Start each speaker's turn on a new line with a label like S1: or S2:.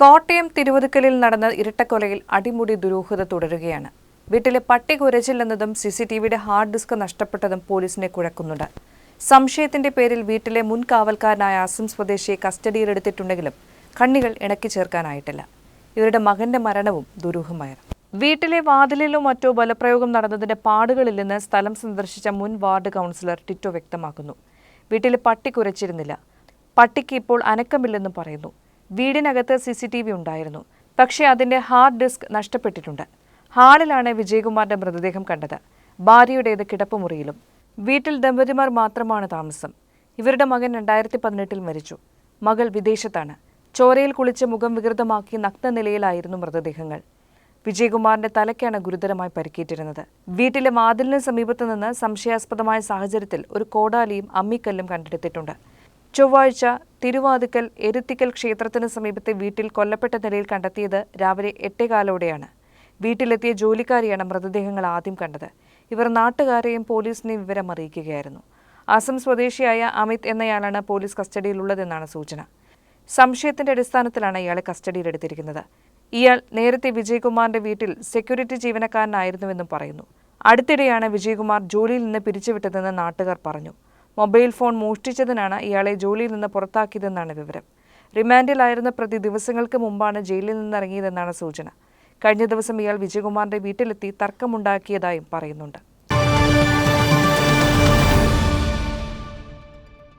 S1: കോട്ടയം തിരുവതുക്കലിൽ നടന്ന ഇരട്ടക്കൊലയിൽ അടിമുടി ദുരൂഹത തുടരുകയാണ്. വീട്ടിലെ പട്ടി കുരച്ചില്ലെന്നതും സി സി ടി വിയുടെ ഹാർഡ് ഡിസ്ക് നഷ്ടപ്പെട്ടതും പോലീസിനെ കുഴക്കുന്നുണ്ട്. സംശയത്തിന്റെ പേരിൽ വീട്ടിലെ മുൻ കാവൽക്കാരനായ അസം സ്വദേശിയെ കസ്റ്റഡിയിലെടുത്തിട്ടുണ്ടെങ്കിലും കണ്ണികൾ ഇണക്കി ചേർക്കാനായിട്ടില്ല. ഇവരുടെ മകന്റെ മരണവും ദുരൂഹമായിരുന്നു. വീട്ടിലെ വാതിലിലോ മറ്റോ ബലപ്രയോഗം നടന്നതിന്റെ പാടുകളില്ലെന്ന് സ്ഥലം സന്ദർശിച്ച മുൻ വാർഡ് കൗൺസിലർ ടിറ്റോ വ്യക്തമാക്കുന്നു. വീട്ടിലെ പട്ടി കുരച്ചിരുന്നില്ല. പട്ടിക്ക് ഇപ്പോൾ അനക്കമില്ലെന്നും പറയുന്നു. വീടിനകത്ത് സി സി ടി വി ഉണ്ടായിരുന്നു. പക്ഷേ അതിന്റെ ഹാർഡ് ഡിസ്ക് നഷ്ടപ്പെട്ടിട്ടുണ്ട്. ഹാളിലാണ് വിജയകുമാറിന്റെ മൃതദേഹം കണ്ടത്. ഭാര്യയുടേത് കിടപ്പുമുറിയിലും. വീട്ടിൽ ദമ്പതിമാർ മാത്രമാണ് താമസം. ഇവരുടെ മകൻ രണ്ടായിരത്തി പതിനെട്ടിൽ മരിച്ചു. മകൾ വിദേശത്താണ്. ചോരയിൽ കുളിച്ച് മുഖം വികൃതമാക്കി നഗ്നനിലയിലായിരുന്നു മൃതദേഹങ്ങൾ. വിജയകുമാറിന്റെ തലയ്ക്കാണ് ഗുരുതരമായി പരിക്കേറ്റിരുന്നത്. വീട്ടിലെ വാതിലിന് സമീപത്ത് നിന്ന് സംശയാസ്പദമായ സാഹചര്യത്തിൽ ഒരു കോടാലിയും അമ്മിക്കല്ലും കണ്ടെടുത്തിട്ടുണ്ട്. ചൊവ്വാഴ്ച തിരുവാതുക്കൽ എരുത്തിക്കൽ ക്ഷേത്രത്തിന് സമീപത്തെ വീട്ടിൽ കൊല്ലപ്പെട്ട നിലയിൽ കണ്ടെത്തിയത് രാവിലെ എട്ടേകാലോടെയാണ്. വീട്ടിലെത്തിയ ജോലിക്കാരിയാണ് മൃതദേഹങ്ങൾ ആദ്യം കണ്ടത്. ഇവർ നാട്ടുകാരെയും പോലീസിനെയും വിവരം അറിയിക്കുകയായിരുന്നു അസം സ്വദേശിയായ അമിത് എന്നയാളാണ് പോലീസ് കസ്റ്റഡിയിലുള്ളതെന്നാണ് സൂചന. സംശയത്തിന്റെ അടിസ്ഥാനത്തിലാണ് ഇയാളെ കസ്റ്റഡിയിലെടുത്തിരിക്കുന്നത്. ഇയാൾ നേരത്തെ വിജയകുമാറിന്റെ വീട്ടിൽ സെക്യൂരിറ്റി ജീവനക്കാരനായിരുന്നുവെന്നും പറയുന്നു. അടുത്തിടെയാണ് വിജയകുമാർ ജോലിയിൽ നിന്ന് പിരിച്ചുവിട്ടതെന്ന് നാട്ടുകാർ പറഞ്ഞു. മൊബൈൽ ഫോൺ മോഷ്ടിച്ചതിനാണ് ഇയാളെ ജോലിയിൽ നിന്ന് പുറത്താക്കിയതെന്നാണ് വിവരം. റിമാൻഡിലായിരുന്ന പ്രതി ദിവസങ്ങൾക്ക് മുമ്പാണ് ജയിലിൽ നിന്നിറങ്ങിയതെന്നാണ് സൂചന. കഴിഞ്ഞ ദിവസം ഇയാൾ വിജയകുമാറിന്റെ വീട്ടിലെത്തി തർക്കമുണ്ടാക്കിയതായും പറയുന്നുണ്ട്.